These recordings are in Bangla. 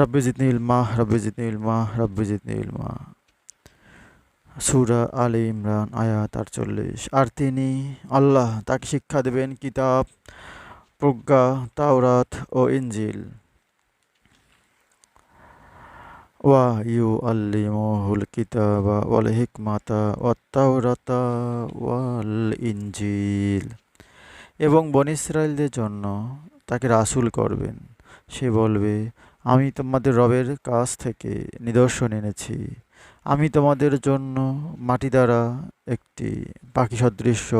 রব্বি জিদনি ইলমা রব্বি জিদনি ইলমা রব্বি জিদনি ইলমা সুরা আলী ইমরান আয়াত আটচল্লিশ। আর তিনি আল্লাহ তাকে শিক্ষা দেবেন কিতাব, প্রজ্ঞা, তাওরাত ও ইঞ্জিল ওয়া ইউ আল্লিমুহুল কিতাবা ওয়াল হিকমাতা ওয়াত তাওরাতা ওয়াল ইঞ্জিল এবং বন ইসরায়েলদের জন্য তাকে রাসুল করবেন। সে বলবে আমি তোমাদের রবের কাছ থেকে নিদর্শন এনেছি। আমি তোমাদের জন্য মাটি দ্বারা একটি পাখি সদৃশ্য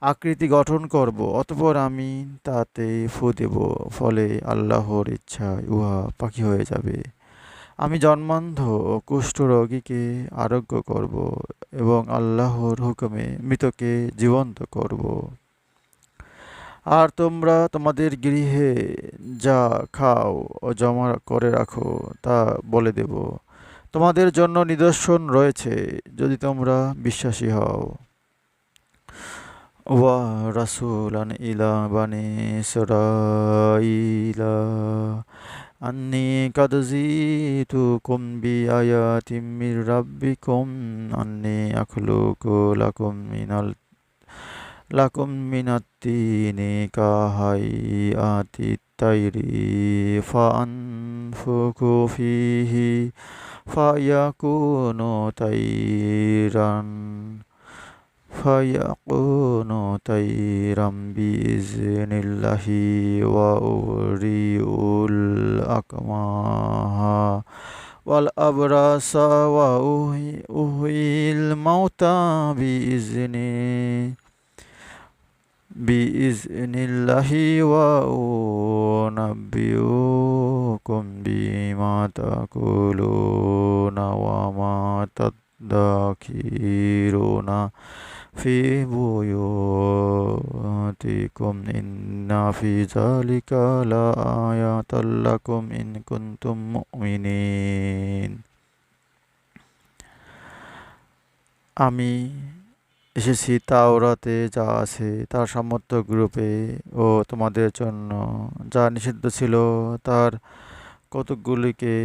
আকৃতি গঠন করব, অতপর আমি তাতে ফু দেব, ফলে আল্লাহর ইচ্ছায় উহা পাখি হয়ে যাবে। আমি জন্মান্ধ ও কুষ্ঠরোগীকে আরোগ্য করব এবং আল্লাহর হুকুমে মৃতকে জীবন্ত করব। আর তোমরা তোমাদের গৃহে যা খাও ও জমা করে রাখো, তা বলে দেব। তোমাদের জন্য নিদর্শন রয়েছে, যদি তোমরা বিশ্বাসী হও। ওয়া রাসূলান ইলা বানি ইসরাঈলা, আন্নি কাদ জিতুকুম বিআয়াতিম মির রাব্বিকুম, আন্নি আখলুকু লাকুম মিনাল لكم من الدين كهيئة الطير فأنفكوا فيه فيكون طيرا فيكون طيرا بإذن الله وأبرئ الأكمه والأبرص وأهي الموتى بإذنه. Bi biiznillahi wa unabbiukum bima takuluna wa ma tadakiruna fi buyutikum inna fi zalika la ayatan lakum in kuntum mu'minin Amin. এসেছি তাওরাতে যা আছে তার সমর্থ গ্রুপে ও তোমাদের জন্য। যা নিষিদ্ধ ছিল তার কতকগুলিকে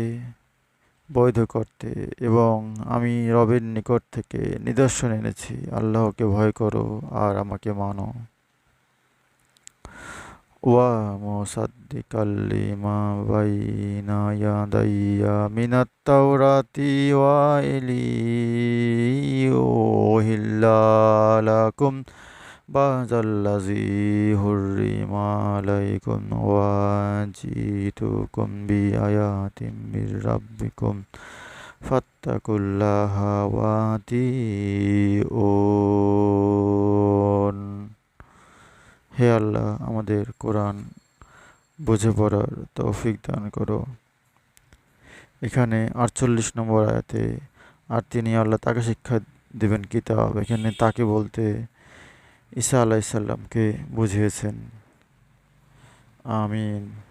বৈধ করতে এবং আমি রবের নিকট থেকে নিদর্শন এনেছি। আল্লাহকে ভয় করো আর আমাকে মানো। ওয়া মুসাদ্দিকাল লিমা বাইনা ইয়াদাইয়া মিনাত তাওরাতি ওয়া আলাইকুম ওয়া জিতুকুম বিআয়াতিম মির রাব্বিকুম ফাত্তাকুল্লাহা ওয়া আতিউন হে আল্লাহ, আমাদের কোরআন বুঝে পড়ার তৌফিক দান করো। এখানে আটচল্লিশ নম্বর আয়াতে, আর তিনি আল্লাহ তাকে শিক্ষা দেবেন কিতাব। এখানে তাকে বলতে ঈসা আলাইসাল্লামকে বুঝিয়েছেন। আমিন।